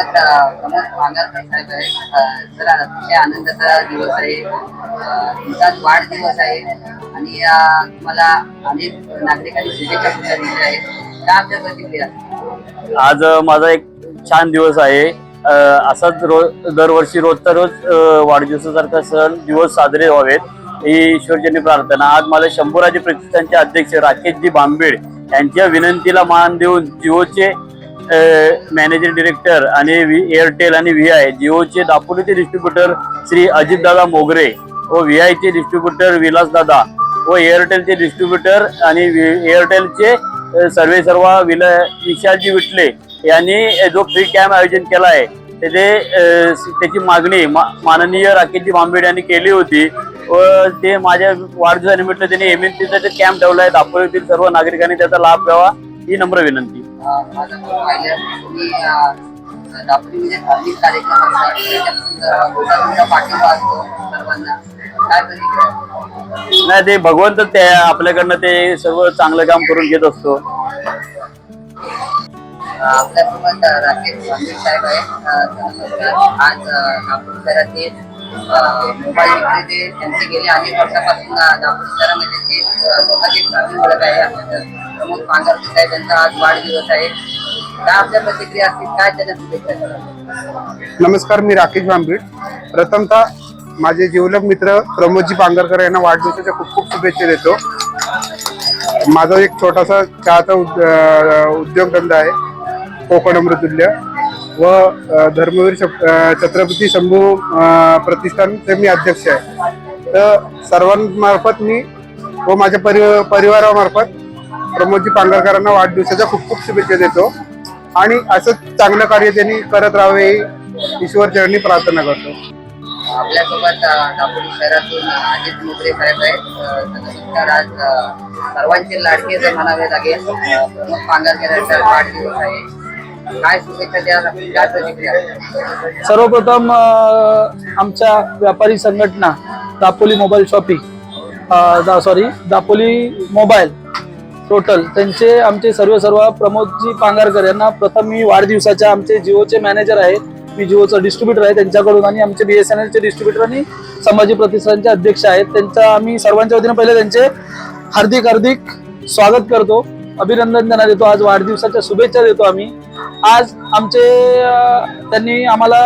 आपल्यासोबत अ, प्रमोद भांगारकर साहेब आहे. सर अतिशय आनंदाचा दिवस आहे. अ, तुमचाच वाढदिवस आहे. आणि अ, तुम्हाला अनेक नागरिकांनी शुभेच्छा सुद्धा दिल्या आहेत. काय आपल्या प्रतिक्रिया? आज माझा एक छान दिवस आहे. असाच रोज दरवर्षी रोजचा रोज वाढदिवसासारखा सण दिवस साजरे व्हावेत. ही ईश्वरजनी प्रार्थना. आज मला शंभूराजे प्रतिष्ठानचे अध्यक्ष राकेशजी बांबेड यांच्या विनंतीला मान देऊन जिओचे मॅनेजिंग डिरेक्टर आणि व्ही एअरटेल आणि व्ही आय जिओचे दापोलीचे डिस्ट्रीब्युटर श्री अजितदादा मोगरे व व्ही आयचे डिस्ट्रीब्युटर विलासदादा व एअरटेलचे डिस्ट्रीब्युटर आणि वि- एअरटेलचे सर्वे सर्व विल विशालजी विटले यांनी जो फ्री कॅम्प आयोजन केला आहे त्याचे त्याची मागणी मा- माननीय राकेशजी भांबेड यांनी केली होती व ते माझ्या वाढदिवसानिमित्त त्यांनी एम एन सीचा कॅम्प ठेवला आहे दापोलीतील सर्व नागरिकांनी त्याचा लाभ घ्यावा ही नम्र विनंती. माझं दापोलीमध्ये धार्मिक कार्यक्रम असतात पाठिंबा असतो सर्वांना. काय नाही ते भगवंत ते आपल्याकडनं ते सर्व चांगलं काम करून घेत असतो. आपल्यासोबत राकेश साहेब आहे अ, नमस्कार आज नागपूर शहरातील अ, मोबाईल त्यांचे गेले अनेक वर्षापासून अ, नागपूर शहरामध्ये ते अ, प्राथमिक ओळख आहे. आपल्या प्रमोद पांगारकर साहेब यांचा आज वाढदिवस आहे. काय आपल्या प्रतिक्रिया असतील? काय त्यांना शुभेच्छा नमस्कार मी राकेश भांबीड प्रथमतः माझे जिवलग मित्र प्रमोदजी पांगरकर यांना वाढदिवसाच्या खूप खूप शुभेच्छा देतो. माझा एक छोटासा चहाचा उद- अं, उद्योगधंदा आहे कोकण अमृतुल्य. व धर्मवीर छत्रपती शंभू प्रतिष्ठान प्रतिष्ठानचे मी अध्यक्ष आहे. तर सर्वांमार्फत मी व माझ्या परि परिवारामार्फत प्रमोदजी पांगरकरांना वाढदिवसाच्या खूप खूप शुभेच्छा देतो. आणि असंच चांगलं कार्य त्यांनी करत राहावे ही ईश्वर चरणी प्रार्थना करतो. आपल्यासोबत दापोली शहरातून अजित मुद्रे साहेब आहेत. आज सर्वांचे लाडके जर म्हणावे लागेल पांगरकरांचा वाढदिवस आहे. काय शुभेच्छा द्या सर्वप्रथम आमच्या व्यापारी संघटना Dapoli mobile shopping sorry Dapoli mobile total त्यांचे आमचे सर्व सर्व प्रमोदजी पांगारकर यांना प्रथम मी वाढदिवसाच्या आमचे जिओचे मॅनेजर आहेत मी जिओचा डिस्ट्रीब्युटर आहे त्यांच्याकडून आणि आमचे बी एस एन एलचे डिस्ट्रीब्युटर आणि संभाजी प्रतिष्ठानचे अध्यक्ष आहेत त्यांचा आम्ही सर्वांच्या वतीने पहिले त्यांचे हार्दिक हार्दिक स्वागत करतो. अभिनंदन त्यांना देतो. आज वाढदिवसाच्या शुभेच्छा देतो आम्ही. आज आमचे त्यांनी आम्हाला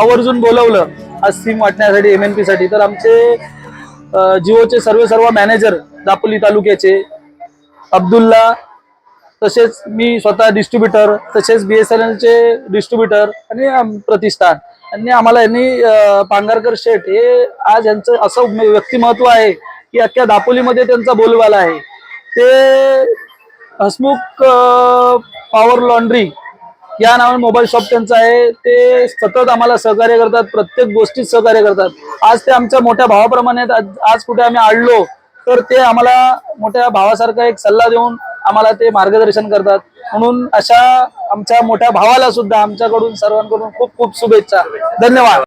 आवर्जून बोलवलं आज सिम वाटण्यासाठी एम एन पी साठी. तर आमचे जिओचे सर्व सर्व मॅनेजर दापोली तालुक्याचे अब्दुल्ला तसेच मी स्वतः डिस्ट्रीब्युटर तसेच बी एस एन एलचे डिस्ट्रीब्युटर आणि प्रतिष्ठान. यांनी आम्हाला यांनी पांगारकर शेठ हे आज यांचं असं व्यक्तिमत्व आहे की अख्ख्या दापोलीमध्ये त्यांचा बोलबाला आहे. ते हसमुख पॉवर लॉन्ड्री या नावाने मोबाईल शॉप त्यांचं आहे. ते सतत आम्हाला सहकार्य करतात प्रत्येक गोष्टीत सहकार्य करतात. आज ते आमच्या मोठ्या भावाप्रमाणे आज आज कुठे आम्ही आडलो तर ते आम्हाला मोठ्या भावासारखा एक सल्ला देऊन आम्हाला ते मार्गदर्शन करतात. म्हणून अशा आमच्या मोठ्या भावाला सुद्धा आमच्याकडून सर्वांकडून खूप खूप शुभेच्छा. धन्यवाद.